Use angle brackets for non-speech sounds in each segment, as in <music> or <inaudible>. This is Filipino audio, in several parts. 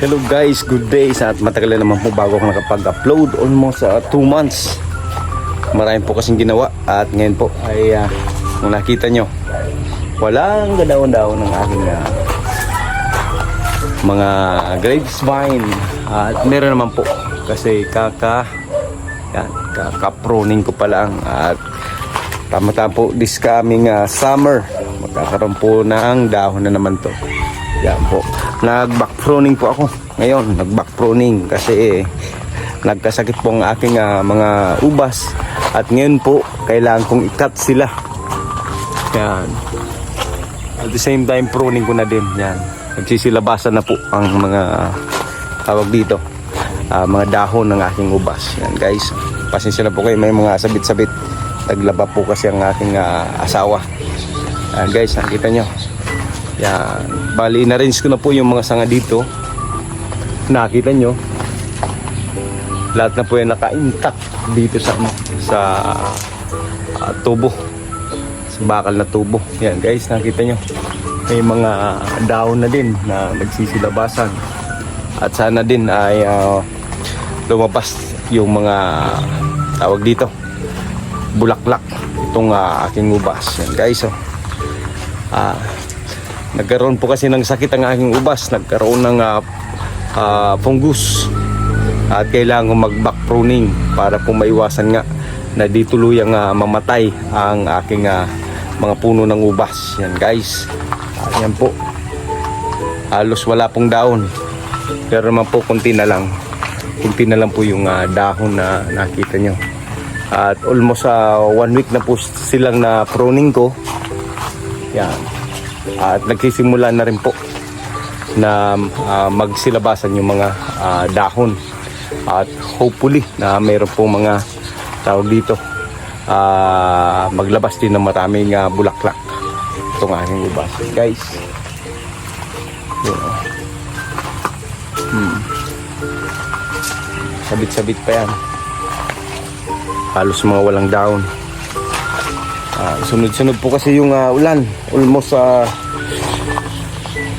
Hello guys, good day sa at matagal na naman po bago ako nakapag-upload almost 2 months. Marami po kasing ginawa at ngayon po ay uh, kung nakita nyo, walang gadaon-daon ng aking ah, mga grapevine at meron naman po kasi kaka yan, kaka-pruning ko pa lang. At tama-tama po this coming ah, summer magkakaroon po ng dahon na naman to yan po. Nag-back pruning po ako. Ngayon nag-back pruning kasi eh, nagkasakit po ang aking ah, mga ubas. At ngayon po kailangan kong i-cut sila. Yan. At the same time pruning ko na din. Yan. Nagsisilabasan na po ang mga tawag dito ah, mga dahon ng aking ubas. Yan guys. Pasensya na po kayo. May mga sabit-sabit. Naglaba po kasi ang aking ah, asawa. Yan guys. Nakita nyo yan. Bali na-range ko na po yung mga sanga dito. Nakita nyo. Lahat na po yan naka-intact dito sa sa ah, tubo. Sa bakal na tubo. Yan guys nakita nyo. May mga dahon na din na nagsisilabasan. At sana din ay ah, lumabas yung mga tawag dito bulaklak. Itong ah, aking ubas. Yan guys oh. ah, nagkaroon po kasi ng sakit ang aking ubas. Nagkaroon ng ah, ah, fungus. At kailangan ko mag back pruning para po maiwasan nga na di tuluyang ah, mamatay ang aking ah, mga puno ng ubas. Yan guys. Yan po. Halos wala pong daon pero naman po kunti na lang. Kunti na lang po yung ah, dahon na nakita nyo. At almost ah, one week na po silang na pruning ko. Yan at nagsisimula na rin po na ah, magsilabasan yung mga ah, dahon. At hopefully na mayroon po mga tawag dito ah, maglabas din ng maraming ah, bulaklak. Itong aking ubas guys. Hmm. sabit-sabit pa yan. Halos mga walang down Ah, sunod-sunod po kasi yung ah, ulan. Almost ah,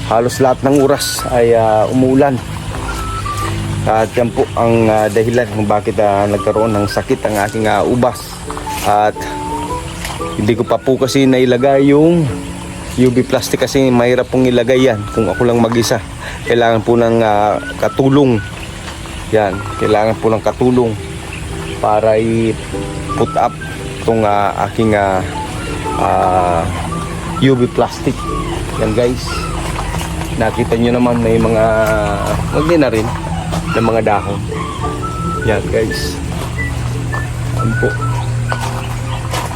halos lahat ng oras ay ah, umuulan. At yan po ang ah, dahilan kung bakit ah, nagkaroon ng sakit ang aking ah, ubas. At hindi ko pa po kasi nailagay yung UV plastic kasi mahirap pong ilagay yan kung ako lang mag-isa. Kailangan po ng ah, katulong. Yan kailangan po ng katulong para i-put up itong ah, aking ah, ah, UV plastic. Yan guys. Nakita nyo naman may mga magdi na rin ng mga dahon. Yan guys. Yan po.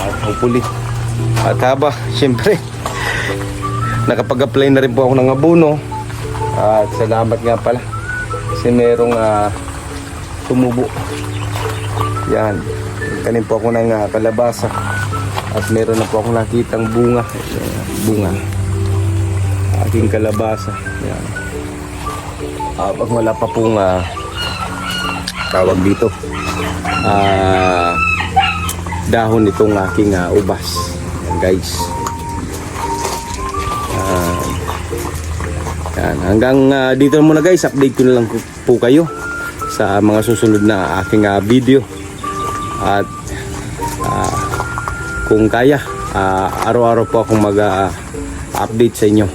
At hopefully at haba <laughs> syempre nakapag-apply na rin po ako ng abono. At salamat nga pala kasi merong ah, tumubo. Yan kanin po ako ng ah, kalabasa. At meron na po ako nakitang bunga. Bunga. Aking kalabasa. Yan. Habang wala pa pong ah, tawag dito. Ah dahon itong aking ah, ubas. Yan guys. Yan yan. Hanggang ah, dito na muna guys. Update ko na lang po kayo sa mga susunod na aking ah, video at ah, kung kaya ah, araw-araw po akong mag-update sa inyo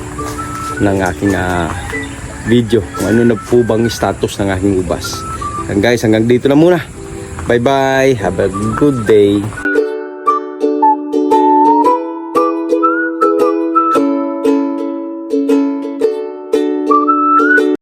ng aking ah, video kung ano na po bang status ng aking ubas. And guys, hanggang dito na muna. Bye bye. Have a good day.